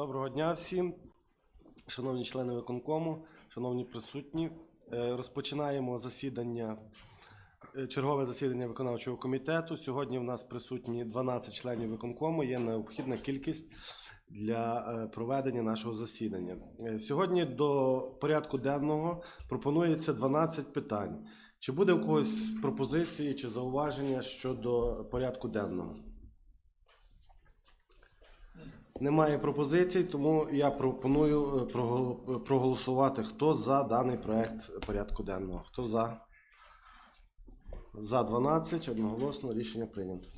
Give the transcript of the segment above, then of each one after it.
Доброго дня всім, шановні члени виконкому, шановні присутні. Е, Розпочинаємо засідання, е, чергове засідання виконавчого комітету. Сьогодні в нас присутні 12 членів виконкому. Є необхідна кількість для е, проведення нашого засідання. Сьогодні до порядку денного пропонується 12 питань. Чи буде у когось пропозиції чи зауваження щодо порядку денного? Немає пропозицій, тому я пропоную е, проголосувати. Хто за даний проект порядку денного? Хто за? За 12, одноголосно рішення прийнято.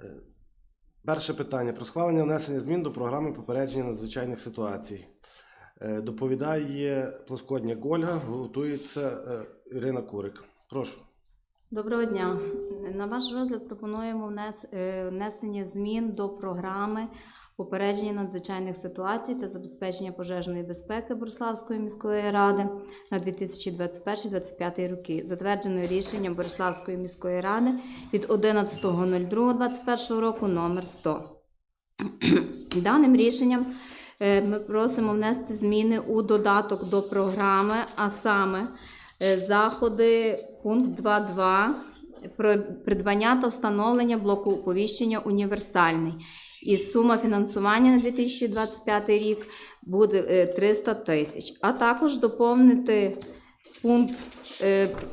Е, Перше питання про схвалення внесення змін до програми попередження надзвичайних ситуацій. Е, Доповідає Плоскодня Ольга, готується е, Ірина Курик. Прошу. Доброго дня. На ваш розгляд пропонуємо е, внесення змін до програми попередження надзвичайних ситуацій та забезпечення пожежної безпеки Бориславської міської ради на 2021-2025 роки, затверджене рішенням Бориславської міської ради від 11.02.2021 року номер 100. Даним рішенням е, ми просимо внести зміни у додаток до програми, а саме е, заходи пункт 2.2 про придбання та встановлення блоку оповіщення універсальний. І сума фінансування на 2025 рік буде е, 300 тисяч. А також доповнити пункт, е,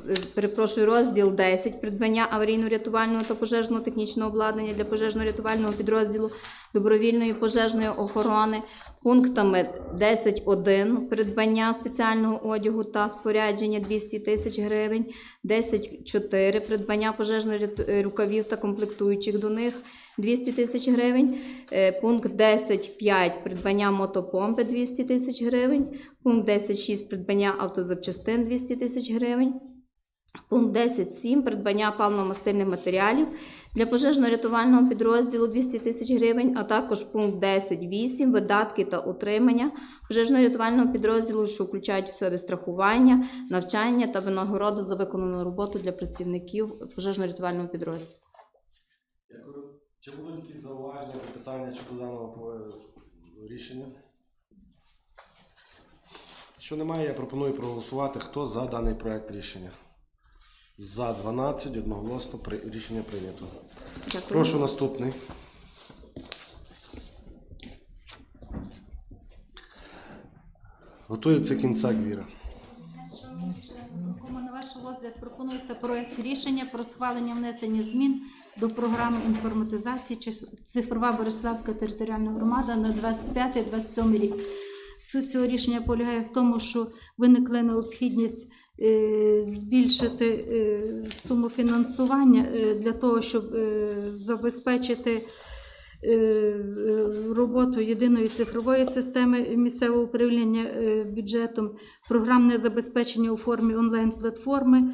е, перепрошую, розділ 10 придбання аварійно-рятувального та пожежного технічного обладнання для пожежно-рятувального підрозділу добровільної пожежної охорони пунктами 10.1 придбання спеціального одягу та спорядження 200 тисяч гривень, 10.4 придбання пожежних е, рукавів та комплектуючих до них 200 тисяч гривень, Е, пункт 10.5 придбання мотопомпи 200 тисяч гривень, пункт 10.6 придбання автозапчастин 200 тисяч гривень. Пункт 10.7 придбання паливно-мастильних матеріалів для пожежно-рятувального підрозділу 200 тисяч гривень, а також пункт 10.8 видатки та утримання пожежно-рятувального підрозділу, що включають в себе страхування, навчання та винагороду за виконану роботу для працівників пожежно-рятувального підрозділу. Дякую. Чи будуть якісь зауваження, запитання щодо даного е, рішення? Якщо немає, я пропоную проголосувати. Хто за даний проект рішення? За 12, одноголосно при... рішення прийнято. Дякую. Прошу наступний. Готується кінцак Віра. Кому на ваш розгляд пропонується проект рішення про схвалення внесення змін до програми інформатизації чи цифрова Бориславська територіальна громада на 25-27 рік. Суть цього рішення полягає в тому, що виникла необхідність збільшити е, суму фінансування е, для того, щоб е, забезпечити е, е, роботу єдиної цифрової системи місцевого управління е, бюджетом, програмне забезпечення у формі онлайн-платформи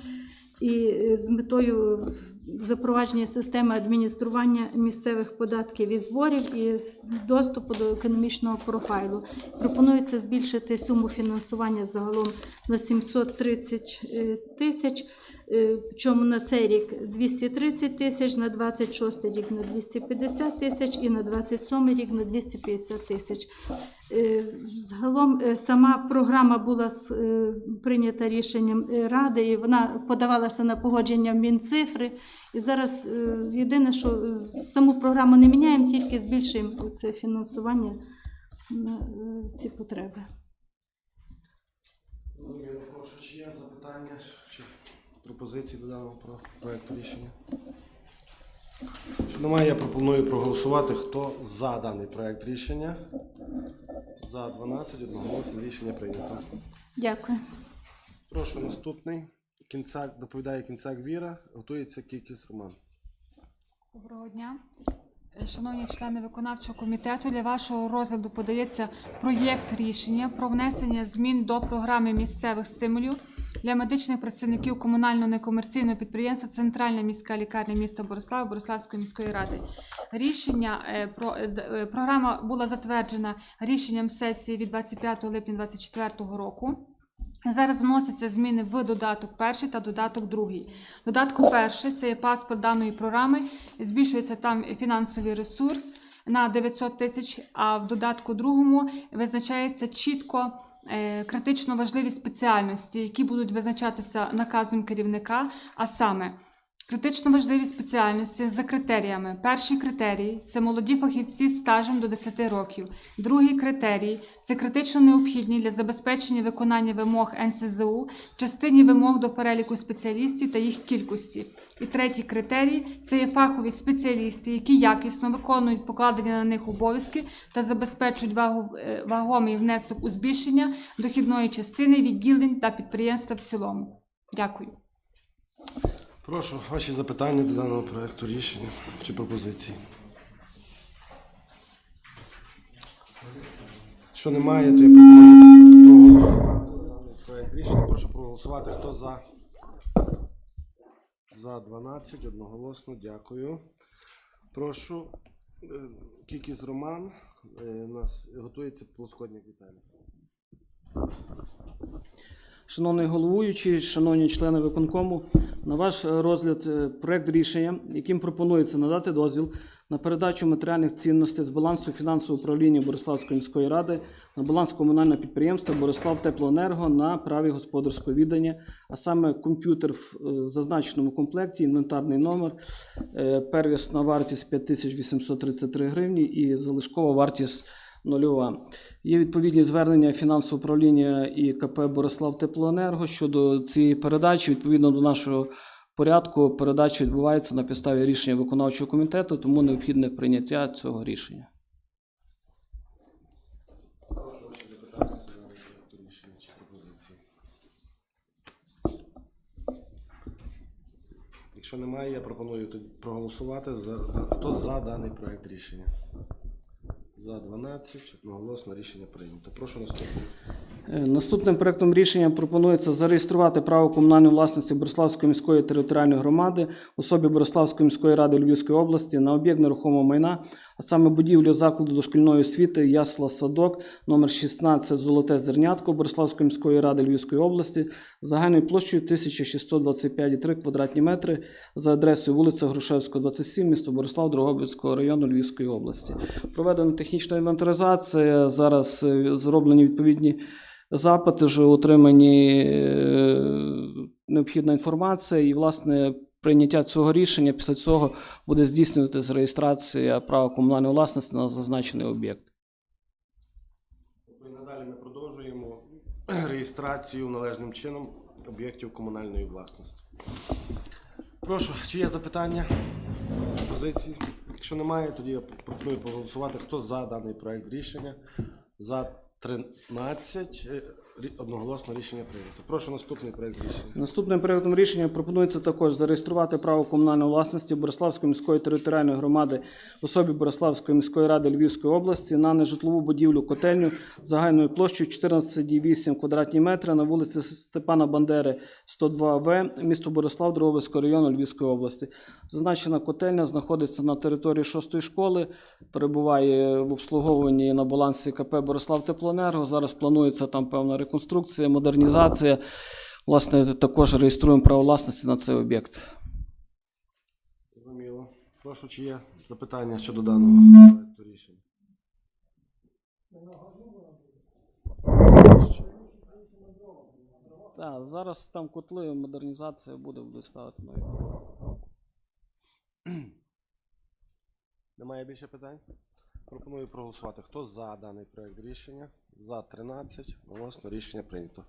і е, з метою запровадження системи адміністрування місцевих податків і зборів і доступу до економічного профайлу. Пропонується збільшити суму фінансування загалом на 730 е, тисяч. Е, Причому на цей рік 230 тисяч, на 26 рік на 250 тисяч і на 27 рік на 250 тисяч. Е, Загалом е, сама програма була е, прийнята рішенням ради, і вона подавалася на погодження в Мінцифри. І зараз єдине, що саму програму не міняємо, тільки збільшуємо це фінансування на ці потреби. Зрозуміло, прошу, чи є запитання чи пропозиції до даного про- проекту рішення? Якщо немає, я пропоную проголосувати. Хто за даний проект рішення? За 12, одноголосно рішення прийнято. Дякую. Прошу наступний. Кінцак, доповідає кінцак Віра, готується кількість Роман. Доброго дня. Е, Шановні члени виконавчого комітету, для вашого розгляду подається проєкт рішення про внесення змін до програми місцевих стимулів для медичних працівників комунального некомерційного підприємства Центральна міська лікарня міста Борислава Бориславської міської ради. Рішення е, про е, е, програма була затверджена рішенням сесії від 25 липня 2024 року. Зараз вносяться зміни в додаток перший та додаток другий. Додатку перший це є паспорт даної програми. Збільшується там фінансовий ресурс на 900 тисяч, а в додатку другому визначається чітко критично важливі спеціальності, які будуть визначатися наказом керівника, а саме критично важливі спеціальності за критеріями. Перший критерій це молоді фахівці з стажем до 10 років. Другий критерій це критично необхідні для забезпечення виконання вимог НСЗУ частині вимог до переліку спеціалістів та їх кількості. І третій критерій це є фахові спеціалісти, які якісно виконують покладені на них обов'язки та забезпечують е, вагомий внесок у збільшення дохідної частини відділень та підприємства в цілому. Дякую. Прошу, ваші запитання до даного проекту рішення чи пропозиції. Що немає, то я пропоную проголосувати проект рішення. Прошу проголосувати. Хто за? За 12, одноголосно, дякую. Прошу, е, кількість Роман. е, У нас готується Полосходник Віталій. Шановний головуючий, шановні члени виконкому, на ваш е, розгляд е, проект рішення, яким пропонується надати дозвіл на передачу матеріальних цінностей з балансу фінансового управління Бориславської міської ради на баланс комунального підприємства Борислав Теплоенерго на праві господарського віддання, а саме комп'ютер в е, зазначеному комплекті, інвентарний номер, первісна вартість 5833 гривні і залишкова вартість нульова. Є відповідні звернення фінансового управління і КП Борислав Теплоенерго щодо цієї передачі. Відповідно до нашого порядку, передача відбувається на підставі рішення виконавчого комітету, тому необхідне прийняття цього рішення. Якщо немає, я пропоную проголосувати за хто за даний проект рішення. За 12, одноголосно рішення прийнято. Прошу наступний. Е, Наступним проектом рішення пропонується зареєструвати право комунальної власності Бориславської міської територіальної громади особі Бориславської міської ради Львівської області на об'єкт нерухомого майна, а саме будівлю закладу дошкільної освіти Ясла Садок номер 16 Золоте Зернятко Бориславської міської ради Львівської області загальною площею 1625,3 квадратні метри за адресою вулиця Грушевського, 27, місто Борислав, Дрогобицького району Львівської області. Проведена технічна інвентаризація. Зараз е, зроблені відповідні запити, вже отримані е, необхідна інформація, і, власне, прийняття цього рішення після цього буде здійснюватися реєстрація права комунальної власності на зазначений об'єкт. Тобто надалі ми продовжуємо реєстрацію належним чином об'єктів комунальної власності. Прошу, чи є запитання, пропозиції? Якщо немає, тоді я пропоную проголосувати. Хто за даний проект рішення? За 13 е, рі- одноголосно рішення прийнято. Прошу наступний проект рішення. Наступним проектом рішення пропонується також зареєструвати право комунальної власності Бориславської міської територіальної громади особі Бориславської міської ради Львівської області на нежитлову будівлю котельню загальною площею 14,8 квадратні метри на вулиці Степана Бандери, 102В, місто Борислав, Дрогобицького району Львівської області. Зазначена котельня знаходиться на території шостої школи, перебуває в обслуговуванні на балансі КП Борислав Теплоенерго. Зараз планується там певна реконструкція, модернізація. Власне, також реєструємо право власності на цей об'єкт. Зрозуміло. Прошу, чи є запитання щодо даного проекту рішення? Так, зараз там котли, модернізація буде, будуть ставити нові. Немає більше питань? Пропоную проголосувати. Хто за даний проект рішення? За 13. Голосно рішення прийнято.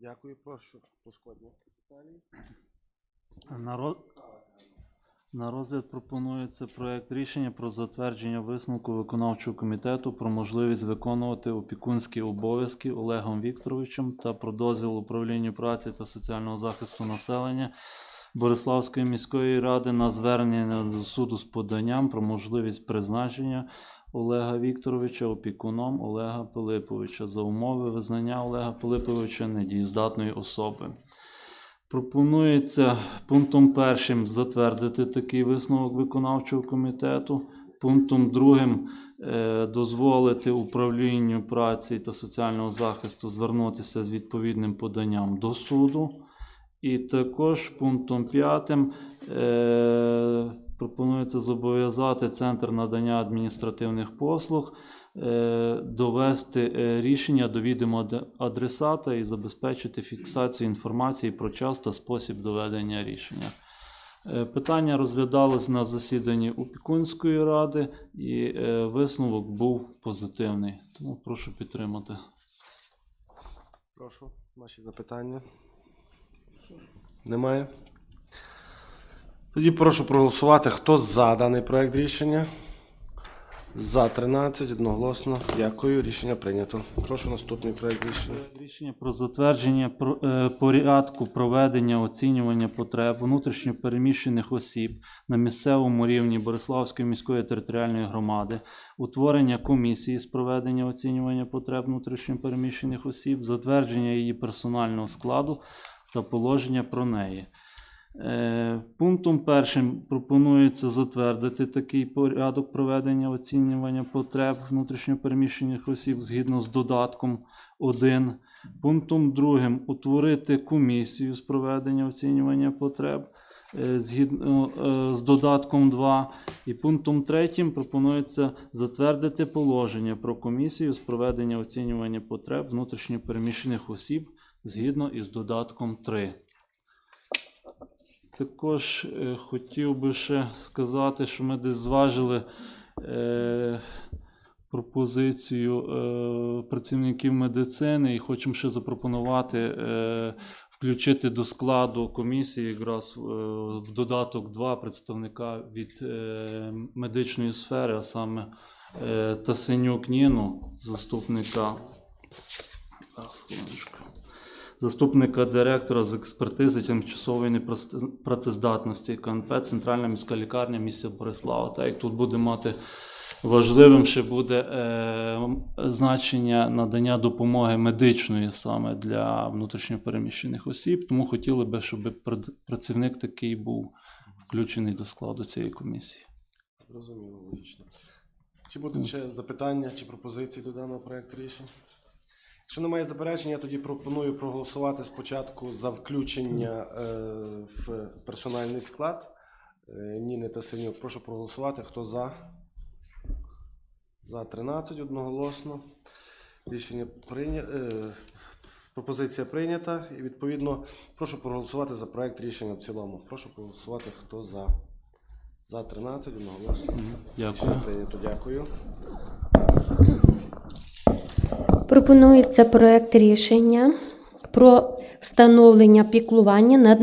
Дякую, прошу. Поскодні. Віталій. На, ро... на розгляд пропонується проект рішення про затвердження висновку виконавчого комітету про можливість виконувати опікунські обов'язки Олегом Вікторовичем та про дозвіл управлінню праці та соціального захисту населення Бориславської міської ради на звернення до суду з поданням про можливість призначення Олега Вікторовича опікуном Олега Пилиповича за умови визнання Олега Пилиповича недієздатної особи. Пропонується пунктом першим затвердити такий висновок виконавчого комітету. Пунктом другим е, дозволити управлінню праці та соціального захисту звернутися з відповідним поданням до суду. І також пунктом п'ятим е, пропонується зобов'язати центр надання адміністративних послуг е, довести е, рішення до відома адресата і забезпечити фіксацію інформації про час та спосіб доведення рішення. Е, Питання розглядалось на засіданні Опікунської ради, і е, висновок був позитивний. Тому прошу підтримати. Прошу, ваші запитання. Немає. Тоді прошу проголосувати, хто за даний проект рішення. За 13, одноголосно. Дякую. Рішення прийнято. Прошу наступний проект рішення. Рішення про затвердження е, порядку проведення оцінювання потреб внутрішньопереміщених осіб на місцевому рівні Бориславської міської територіальної громади, утворення комісії з проведення оцінювання потреб внутрішньопереміщених осіб, затвердження її персонального складу та положення про неї. Е, Пунктом першим пропонується затвердити такий порядок проведення оцінювання потреб внутрішньопереміщених осіб згідно з додатком 1. Пунктом другим утворити комісію з проведення оцінювання потреб е, згідно е, з додатком 2. І пунктом третім пропонується затвердити положення про комісію з проведення оцінювання потреб внутрішньопереміщених осіб згідно із додатком 3. Також е, хотів би ще сказати, що ми десь зважили е, пропозицію е, працівників медицини і хочемо ще запропонувати е, включити до складу комісії якраз е, в додаток 2 представника від е, медичної сфери, а саме е, Тасенюк Ніну, заступника. Так, заступника директора з експертизи тимчасової неpraц- працездатності КНП Центральна міська лікарня місця Борислава. Так як тут буде мати важливим ще буде е, значення надання допомоги медичної саме для внутрішньопереміщених осіб, тому хотіли би, щоб працівник такий був включений до складу цієї комісії. Зрозуміло, логічно. Чи будуть ще запитання чи пропозиції до даного проекту рішень? Якщо немає заперечень, я тоді пропоную проголосувати спочатку за включення е, в персональний склад е, Ніни та Синюк. Прошу проголосувати. Хто за? За 13 одноголосно. Рішення прийнято. пропозиція прийнята. І відповідно прошу проголосувати за проект рішення в цілому. Прошу проголосувати, хто за. За 13 одноголосно. Дякую. Рішення прийнято. Дякую. Пропонується проект рішення про встановлення піклування над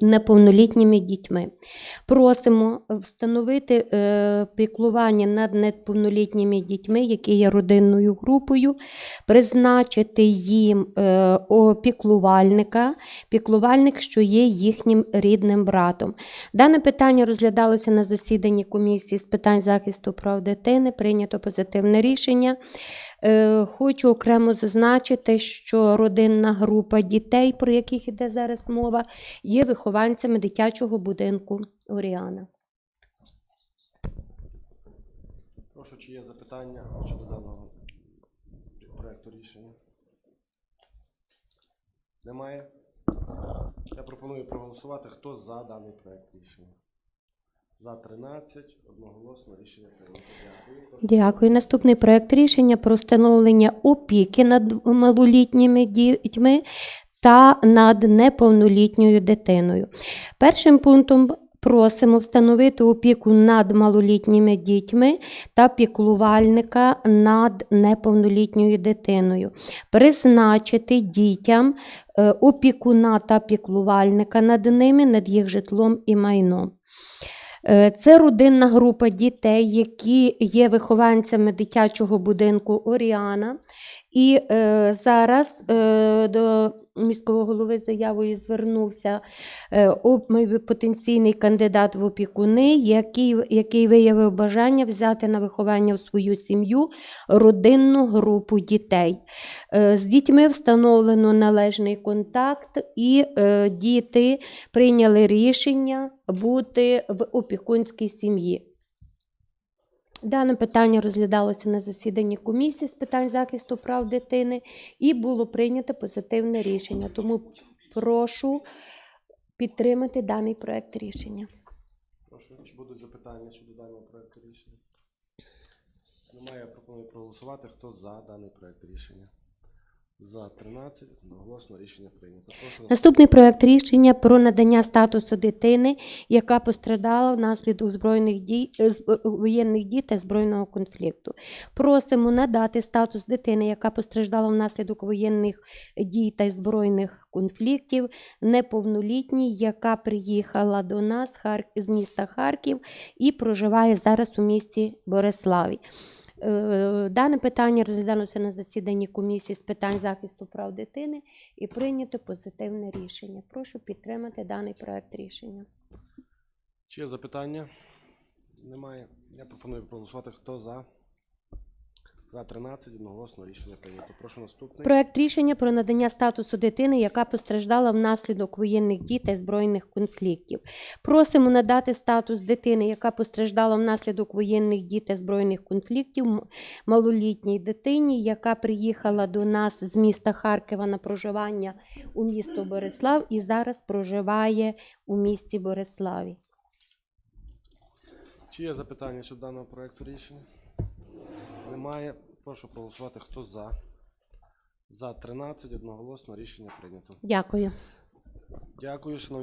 неповнолітніми дітьми. Просимо встановити е, піклування над неповнолітніми дітьми, які є родинною групою, призначити їм е, опіклувальника, піклувальник, що є їхнім рідним братом. Дане питання розглядалося на засіданні комісії з питань захисту прав дитини. Прийнято позитивне рішення. Е, Хочу окремо зазначити, що родинна група дітей, про яких іде зараз мова, є вихованцями дитячого будинку Оріана. Прошу, чи є запитання щодо даного проекту рішення? Немає? Я пропоную проголосувати. Хто за даний проект рішення? За 13, одноголосно рішення прийнято. Дякую. Дякую. Наступний проект рішення про встановлення опіки над малолітніми дітьми та над неповнолітньою дитиною. Першим пунктом просимо встановити опіку над малолітніми дітьми та піклувальника над неповнолітньою дитиною, призначити дітям е, опікуна та піклувальника над ними, над їх житлом і майном. Е, Це родинна група дітей, які є вихованцями дитячого будинку Оріана. І е, зараз е, до міського голови заявою звернувся е, потенційний кандидат в опікуни, який, який виявив бажання взяти на виховання в свою сім'ю родинну групу дітей. Е, з дітьми встановлено належний контакт, і е, діти прийняли рішення бути в опікунській сім'ї. Дане питання розглядалося на засіданні комісії з питань захисту прав дитини і було прийнято позитивне рішення. Тому прошу підтримати даний проект рішення. Прошу, чи будуть запитання щодо даного проекту рішення? Немає, я пропоную проголосувати. Хто за даний проект рішення? За 13, одноголосно рішення прийнято. Прошу Наступний проект рішення про надання статусу дитини, яка пострадала внаслідок збройних дій е, з- е, воєнних дій та збройного конфлікту. Просимо надати статус дитини, яка постраждала внаслідок воєнних дій та збройних конфліктів, неповнолітній, яка приїхала до нас з міста Харків і проживає зараз у місті Бориславі. Е, Дане питання розглядалося на засіданні комісії з питань захисту прав дитини і прийнято позитивне рішення. Прошу підтримати даний проект рішення. Чи є запитання? Немає. Я пропоную проголосувати. Хто за? За 13, одноголосно рішення прийнято. Прошу наступний. Проект рішення про надання статусу дитини, яка постраждала внаслідок воєнних дій та збройних конфліктів. Просимо надати статус дитини, яка постраждала внаслідок воєнних дій та збройних конфліктів, малолітній дитині, яка приїхала до нас з міста Харкова на проживання у місто Борислав і зараз проживає у місті Бориславі. Чи є запитання щодо даного проекту рішення? Немає. Прошу проголосувати. Хто за? За 13, одноголосно рішення прийнято. Дякую. Дякую, шановні